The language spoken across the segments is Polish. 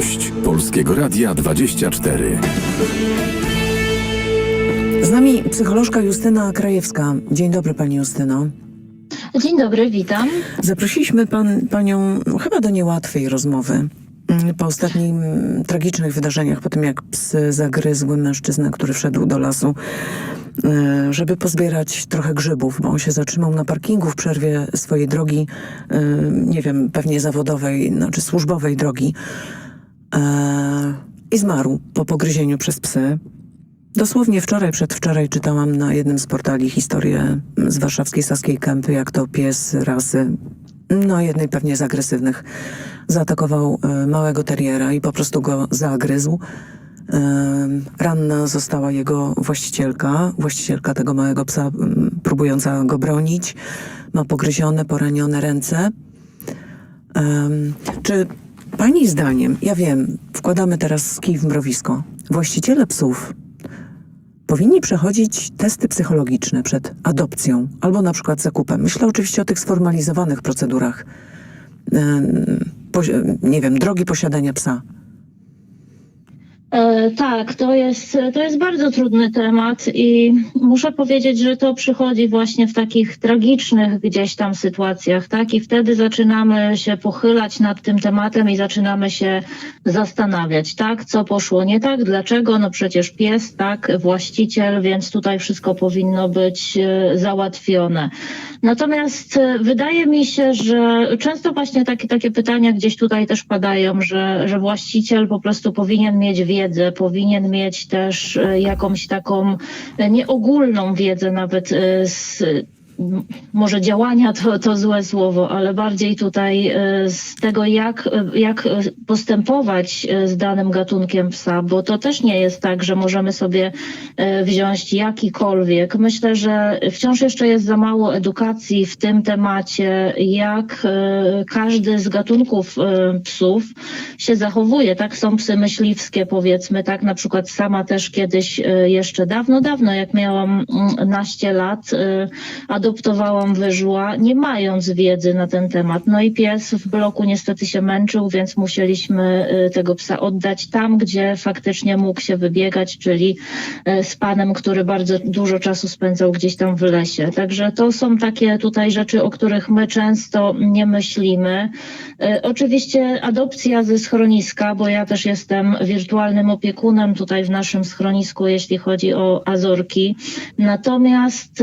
Gość Polskiego Radia 24. Z nami psycholożka Justyna Krajewska. Dzień dobry pani Justyno. Dzień dobry, witam. Zaprosiliśmy pan, panią chyba do niełatwej rozmowy. mm, Po ostatnich tragicznych wydarzeniach, po tym jak psy zagryzły mężczyznę, który wszedł do lasu, e, żeby pozbierać trochę grzybów, bo on się zatrzymał na parkingu w przerwie swojej drogi, e, nie wiem, pewnie zawodowej, znaczy służbowej drogi i zmarł po pogryzieniu przez psy. Dosłownie wczoraj, przedwczoraj czytałam na jednym z portali historię z warszawskiej Saskiej Kępy, jak to pies rasy, no jednej pewnie z agresywnych, zaatakował e, małego teriera i po prostu go zagryzł. E, Ranna została jego właścicielka, właścicielka tego małego psa, próbująca go bronić. Ma pogryzione, poranione ręce. Czy pani zdaniem, ja wiem, wkładamy teraz kij w mrowisko, właściciele psów powinni przechodzić testy psychologiczne przed adopcją albo na przykład zakupem. Myślę oczywiście o tych sformalizowanych procedurach. Posi- nie wiem, drogi posiadania psa. E, tak, to jest, to jest bardzo trudny temat i muszę powiedzieć, że to przychodzi właśnie w takich tragicznych gdzieś tam sytuacjach, tak? I wtedy zaczynamy się pochylać nad tym tematem i zaczynamy się zastanawiać, tak? Co poszło nie tak? Dlaczego? No przecież pies, tak? Właściciel, więc tutaj wszystko powinno być e, załatwione. Natomiast e, wydaje mi się, że często właśnie takie, takie pytania gdzieś tutaj też padają, że, że właściciel po prostu powinien mieć wiedzę, powinien mieć też e, jakąś taką e, nieogólną wiedzę nawet e, z może działania to, to złe słowo, ale bardziej tutaj e, z tego, jak, e, jak e, postępować z danym gatunkiem psa, bo to też nie jest tak, że możemy sobie wziąć jakikolwiek. Myślę, że wciąż jeszcze jest za mało edukacji w tym temacie, jak każdy z gatunków psów się zachowuje. Tak są psy myśliwskie, powiedzmy, tak na przykład sama też kiedyś jeszcze dawno, dawno, jak miałam mm, naście lat, e, adoptowałam wyżła, nie mając wiedzy na ten temat. No i pies w bloku niestety się męczył, więc musieliśmy e, tego psa oddać tam, gdzie faktycznie mógł się wybiegać, czyli e, z panem, który bardzo dużo czasu spędzał gdzieś tam w lesie. Także to są takie tutaj rzeczy, o których my często nie myślimy. E, Oczywiście adopcja ze schroniska, bo ja też jestem wirtualnym opiekunem tutaj w naszym schronisku, jeśli chodzi o Azorki. Natomiast,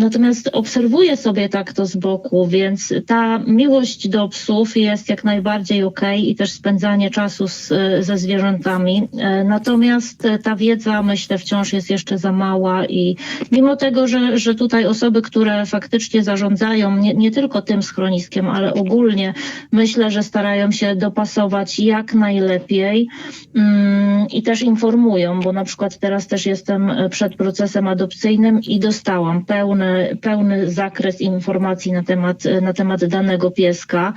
natomiast obserwuję sobie tak to z boku, więc ta miłość do psów jest jak najbardziej okej i też spędzanie czasu z, ze zwierzętami. E, Natomiast ta wiedza myślę wciąż jest jeszcze za mała i mimo tego, że, że tutaj osoby, które faktycznie zarządzają nie, nie tylko tym schroniskiem, ale ogólnie myślę, że starają się dopasować jak najlepiej mm, i też informują, bo na przykład teraz też jestem przed procesem adopcyjnym i dostałam pełny, pełny zakres informacji na temat, na temat danego pieska,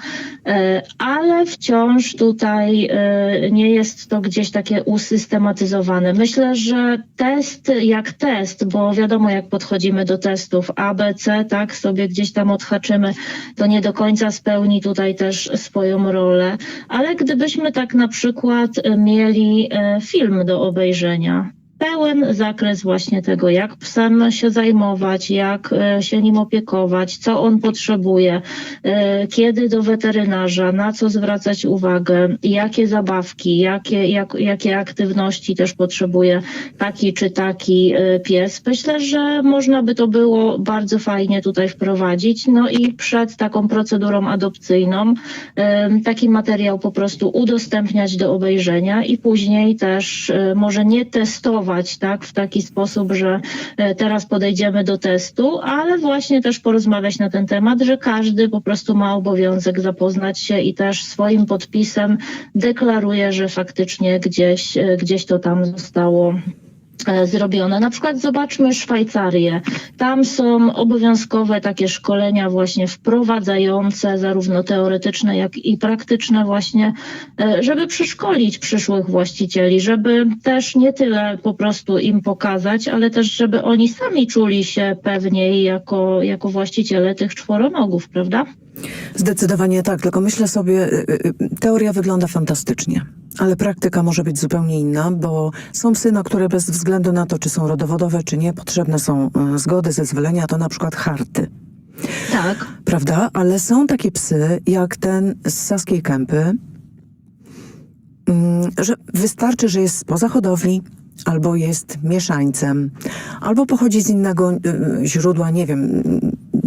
e, ale wciąż tutaj e, nie jest to gdzieś takie usystematyzowane. Myślę, że test jak test, bo wiadomo jak podchodzimy do testów A, B, C, tak sobie gdzieś tam odhaczymy, to nie do końca spełni tutaj też swoją rolę, ale gdybyśmy tak na przykład mieli e, film do obejrzenia, pełen zakres właśnie tego, jak psem się zajmować, jak e, się nim opiekować, co on potrzebuje, e, kiedy do weterynarza, na co zwracać uwagę, jakie zabawki, jakie, jak, jakie aktywności też potrzebuje taki czy taki e, pies. Myślę, że można by to było bardzo fajnie tutaj wprowadzić. No i przed taką procedurą adopcyjną taki materiał po prostu udostępniać do obejrzenia i później też może nie testować tak w taki sposób, że e, teraz podejdziemy do testu, ale właśnie też porozmawiać na ten temat, że każdy po prostu ma obowiązek zapoznać się i też swoim podpisem deklaruje, że faktycznie gdzieś, e, gdzieś to tam zostało zrobione. Na przykład zobaczmy Szwajcarię. Tam są obowiązkowe takie szkolenia właśnie wprowadzające, zarówno teoretyczne, jak i praktyczne właśnie, e, żeby przeszkolić przyszłych właścicieli, żeby też nie tyle po prostu im pokazać, ale też żeby oni sami czuli się pewniej jako, jako właściciele tych czworonogów, prawda? Zdecydowanie tak, tylko myślę sobie, y, y, teoria wygląda fantastycznie, ale praktyka może być zupełnie inna, bo są psy, na które bez względu na to, czy są rodowodowe, czy nie, potrzebne są y, zgody, zezwolenia, to na przykład harty, Tak. prawda? Ale są takie psy, jak ten z Saskiej Kępy, mm, że wystarczy, że jest spoza hodowli, albo jest mieszańcem, albo pochodzi z innego y, źródła, nie wiem,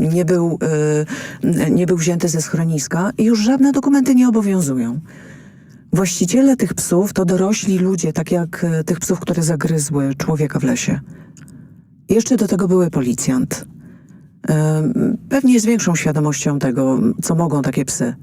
nie był, y, nie był wzięty ze schroniska i już żadne dokumenty nie obowiązują. Właściciele tych psów to dorośli ludzie, tak jak y, tych psów, które zagryzły człowieka w lesie. Jeszcze do tego były policjant. Ym, Pewnie z większą świadomością tego, co mogą takie psy.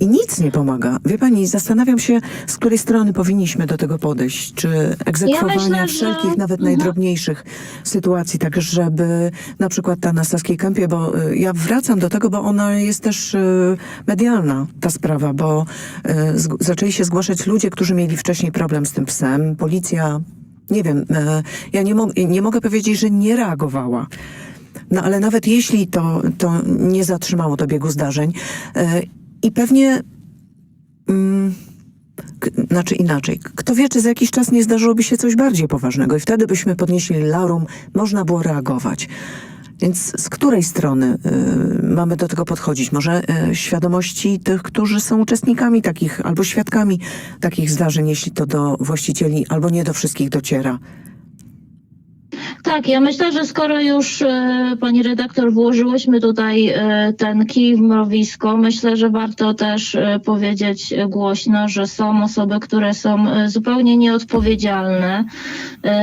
I nic nie pomaga. Wie pani, zastanawiam się, z której strony powinniśmy do tego podejść. Czy egzekwowania myślę, że- wszelkich, nawet Mhm. najdrobniejszych sytuacji, tak żeby na przykład ta na Saskiej Kępie, bo y, ja wracam do tego, bo ona jest też y, medialna, ta sprawa, bo y, zaczęli się zgłaszać ludzie, którzy mieli wcześniej problem z tym psem. Policja, nie wiem, ja nie, mo- nie mogę powiedzieć, że nie reagowała. No ale nawet jeśli to, to nie zatrzymało to biegu zdarzeń i pewnie, mm, znaczy inaczej, kto wie, czy za jakiś czas nie zdarzyłoby się coś bardziej poważnego i wtedy byśmy podnieśli laurum, można było reagować. Więc z której strony y, mamy do tego podchodzić? Może y, świadomości tych, którzy są uczestnikami takich albo świadkami takich zdarzeń, jeśli to do właścicieli albo nie do wszystkich dociera. Tak, ja myślę, że skoro już e, pani redaktor włożyłyśmy tutaj e, ten kij w mrowisko, myślę, że warto też e, powiedzieć głośno, że są osoby, które są zupełnie nieodpowiedzialne.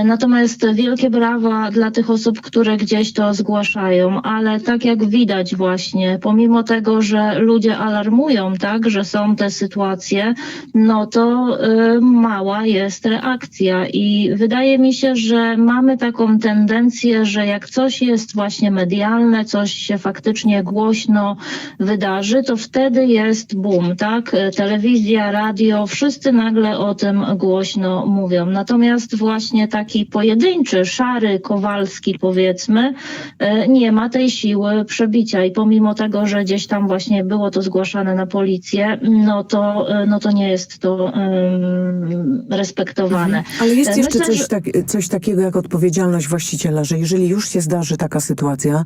Natomiast wielkie brawa dla tych osób, które gdzieś to zgłaszają, ale tak jak widać właśnie, pomimo tego, że ludzie alarmują, tak, że są te sytuacje, no to mała jest reakcja i wydaje mi się, że mamy taką tendencję, że jak coś jest właśnie medialne, coś się faktycznie głośno wydarzy, to wtedy jest boom, tak? Telewizja, radio, wszyscy nagle o tym głośno mówią. Natomiast właśnie taki pojedynczy, szary Kowalski powiedzmy, e, nie ma tej siły przebicia i pomimo tego, że gdzieś tam właśnie było to zgłaszane na policję, no to, e, no to nie jest to em, respektowane. Ale jest E, jeszcze myślę, coś, że- tak, coś takiego jak odpowiedzialność właściciela, że jeżeli już się zdarzy taka sytuacja,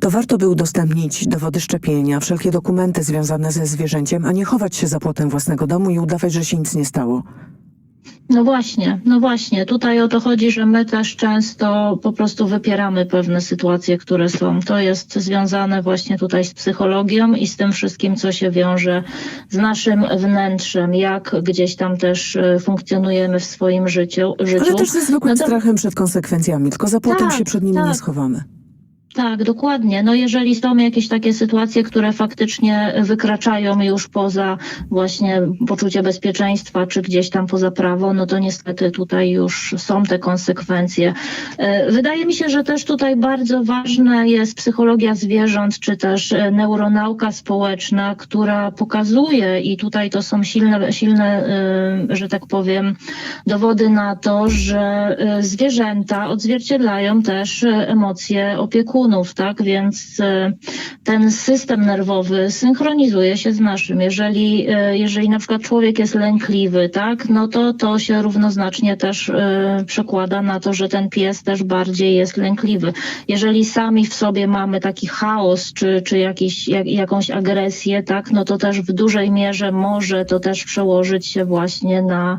to warto by udostępnić dowody szczepienia, wszelkie dokumenty związane ze zwierzęciem, a nie chować się za płotem własnego domu i udawać, że się nic nie stało. No właśnie, no właśnie. Tutaj o to chodzi, że my też często po prostu wypieramy pewne sytuacje, które są. To jest związane właśnie tutaj z psychologią i z tym wszystkim, co się wiąże z naszym wnętrzem, jak gdzieś tam też e, funkcjonujemy w swoim życiu. życiu. Ale też ze zwykłym No to- strachem przed konsekwencjami, tylko za płotem Tak, się przed nimi nie tak. schowamy. Tak, dokładnie. No jeżeli są jakieś takie sytuacje, które faktycznie wykraczają już poza właśnie poczucie bezpieczeństwa, czy gdzieś tam poza prawo, no to niestety tutaj już są te konsekwencje. E, Wydaje mi się, że też tutaj bardzo ważna jest psychologia zwierząt, czy też e, neuronauka społeczna, która pokazuje i tutaj to są silne, silne, e, że tak powiem, dowody na to, że zwierzęta odzwierciedlają też emocje opiekunów, tak? Więc e, ten system nerwowy synchronizuje się z naszym. Jeżeli, e, jeżeli na przykład człowiek jest lękliwy, tak? No to to się równoznacznie też e, przekłada na to, że ten pies też bardziej jest lękliwy. Jeżeli sami w sobie mamy taki chaos, czy, czy jakiś, jak, jakąś agresję, tak? No to też w dużej mierze może to też przełożyć się właśnie na,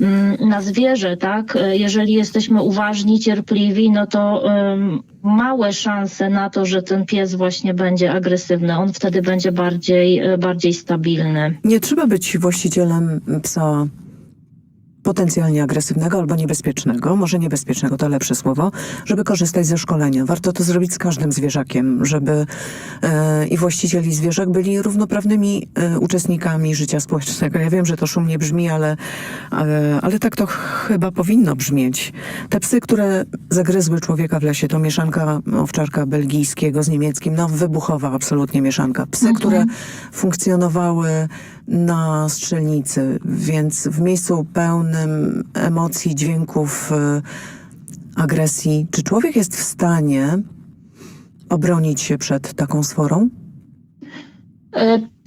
mm, na zwierzę, tak? Jeżeli jesteśmy uważni, cierpliwi, no to em, małe szanse na to, że ten pies właśnie będzie agresywny. On wtedy będzie bardziej, e, bardziej stabilny. Nie trzeba być właścicielem psa potencjalnie agresywnego albo niebezpiecznego, może niebezpiecznego to lepsze słowo, żeby korzystać ze szkolenia. Warto to zrobić z każdym zwierzakiem, żeby e, i właściciel i zwierzak byli równoprawnymi e, uczestnikami życia społecznego. Ja wiem, że to szumnie brzmi, ale, ale, ale tak to chyba powinno brzmieć. Te psy, które zagryzły człowieka w lesie, to mieszanka owczarka belgijskiego z niemieckim, no wybuchowa absolutnie mieszanka. Psy, które funkcjonowały na strzelnicy, więc w miejscu pełnym emocji, dźwięków, y, agresji. Czy człowiek jest w stanie obronić się przed taką sforą?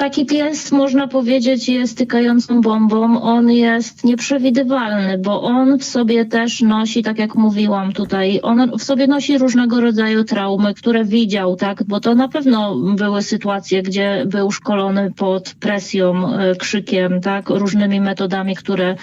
Taki pies, można powiedzieć, jest tykającą bombą. On jest nieprzewidywalny, bo on w sobie też nosi, tak jak mówiłam tutaj, on w sobie nosi różnego rodzaju traumy, które widział, tak, bo to na pewno były sytuacje, gdzie był szkolony pod presją, e, krzykiem, tak, różnymi metodami, które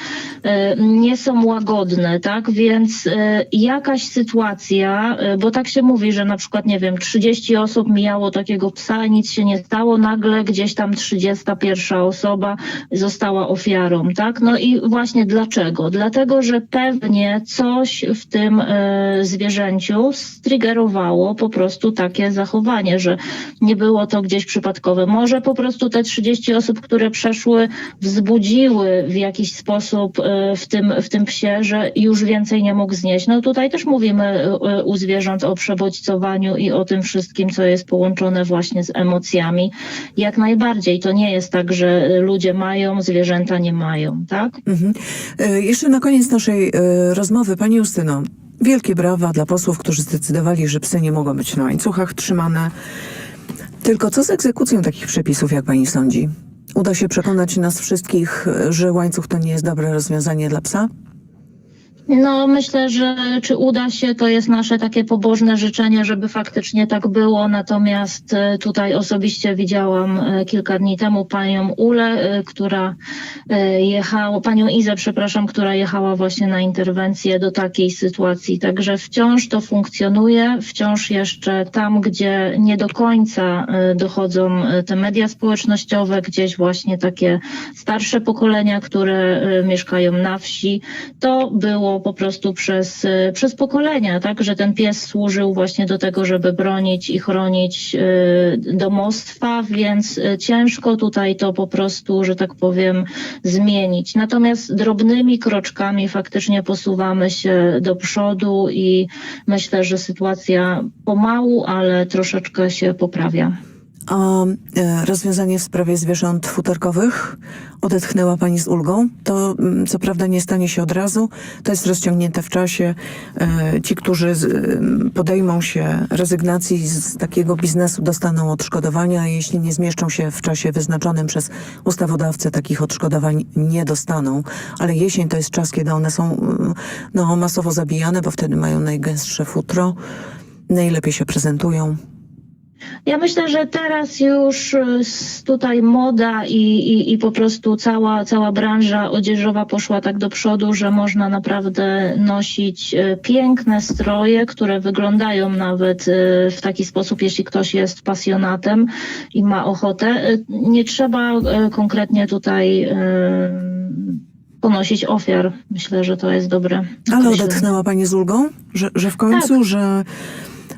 e, nie są łagodne, tak, więc e, jakaś sytuacja, bo tak się mówi, że na przykład, nie wiem, 30 osób mijało takiego psa, nic się nie stało, nagle gdzieś tam 31 osoba została ofiarą, tak? No i właśnie dlaczego? Dlatego, że pewnie coś w tym e, zwierzęciu striggerowało po prostu takie zachowanie, że nie było to gdzieś przypadkowe. Może po prostu te 30 osób, które przeszły, wzbudziły w jakiś sposób e, w tym, w tym psie, że już więcej nie mógł znieść. No tutaj też mówimy e, u zwierząt o przebodźcowaniu i o tym wszystkim, co jest połączone właśnie z emocjami. Jak najbardziej. To nie jest tak, że ludzie mają, zwierzęta nie mają, tak? Mhm. E, Jeszcze na koniec naszej e, rozmowy, Pani Justyno, wielkie brawa dla posłów, którzy zdecydowali, że psy nie mogą być na łańcuchach trzymane. Tylko co z egzekucją takich przepisów, jak Pani sądzi? Uda się przekonać nas wszystkich, e, że łańcuch to nie jest dobre rozwiązanie dla psa? No, myślę, że czy uda się, to jest nasze takie pobożne życzenie, żeby faktycznie tak było. Natomiast e, tutaj osobiście widziałam e, kilka dni temu panią Ulę, e, która e, jechała, panią Izę, przepraszam, która jechała właśnie na interwencję do takiej sytuacji. Także wciąż to funkcjonuje, wciąż jeszcze tam, gdzie nie do końca dochodzą te media społecznościowe, gdzieś właśnie takie starsze pokolenia, które mieszkają na wsi, to było po prostu przez, e, przez pokolenia, tak, że ten pies służył właśnie do tego, żeby bronić i chronić e, domostwa, więc e, ciężko tutaj to po prostu, że tak powiem, zmienić. Natomiast drobnymi kroczkami faktycznie posuwamy się do przodu i myślę, że sytuacja pomału, ale troszeczkę się poprawia. A e, rozwiązanie w sprawie zwierząt futerkowych odetchnęła Pani z ulgą. To mm, co prawda nie stanie się od razu, to jest rozciągnięte w czasie. E, Ci, którzy em, podejmą się rezygnacji z takiego biznesu dostaną odszkodowania, jeśli nie zmieszczą się w czasie wyznaczonym przez ustawodawcę, takich odszkodowań nie dostaną. Ale jesień to jest czas, kiedy one są mm, no, masowo zabijane, bo wtedy mają najgęstsze futro, najlepiej się prezentują. Ja myślę, że teraz już s- tutaj moda i, i, i po prostu cała, cała branża odzieżowa poszła tak do przodu, że można naprawdę nosić y, piękne stroje, które wyglądają nawet y, w taki sposób, jeśli ktoś jest pasjonatem i ma ochotę. Nie trzeba konkretnie tutaj ponosić ofiar. Myślę, że to jest dobre. Ale odetchnęła Pani z ulgą, że, że w końcu, że,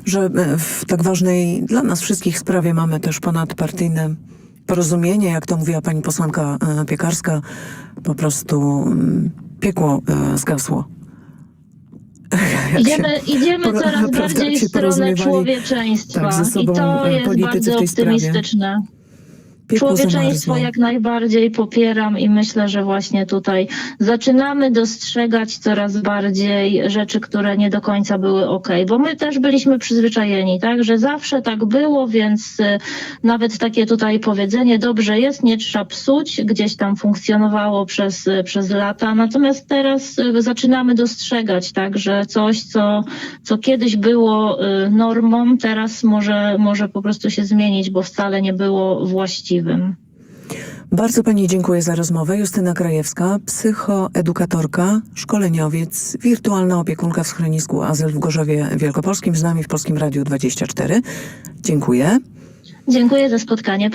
że e, w tak ważnej dla nas wszystkich sprawie mamy też ponadpartyjne porozumienie, jak to mówiła pani posłanka e, Piekarska, po prostu mm, piekło e, zgasło. Idziemy, idziemy coraz bardziej w stronę porozumiewali, człowieczeństwa. tak, I to jest bardzo tej sprawie. Człowieczeństwo zamarzło. jak najbardziej popieram i myślę, że właśnie tutaj zaczynamy dostrzegać coraz bardziej rzeczy, które nie do końca były ok, bo my też byliśmy przyzwyczajeni, tak, że zawsze tak było, więc y, nawet takie tutaj powiedzenie dobrze jest, nie trzeba psuć, gdzieś tam funkcjonowało przez, y, przez lata, natomiast teraz y, zaczynamy dostrzegać, tak, że coś, co, co kiedyś było normą, teraz może, może po prostu się zmienić, bo wcale nie było właściwym. Bardzo Pani dziękuję za rozmowę. Justyna Krajewska, psychoedukatorka, szkoleniowiec, wirtualna opiekunka w schronisku Azyl w Gorzowie Wielkopolskim, z nami w Polskim Radiu 24. Dziękuję. Dziękuję za spotkanie.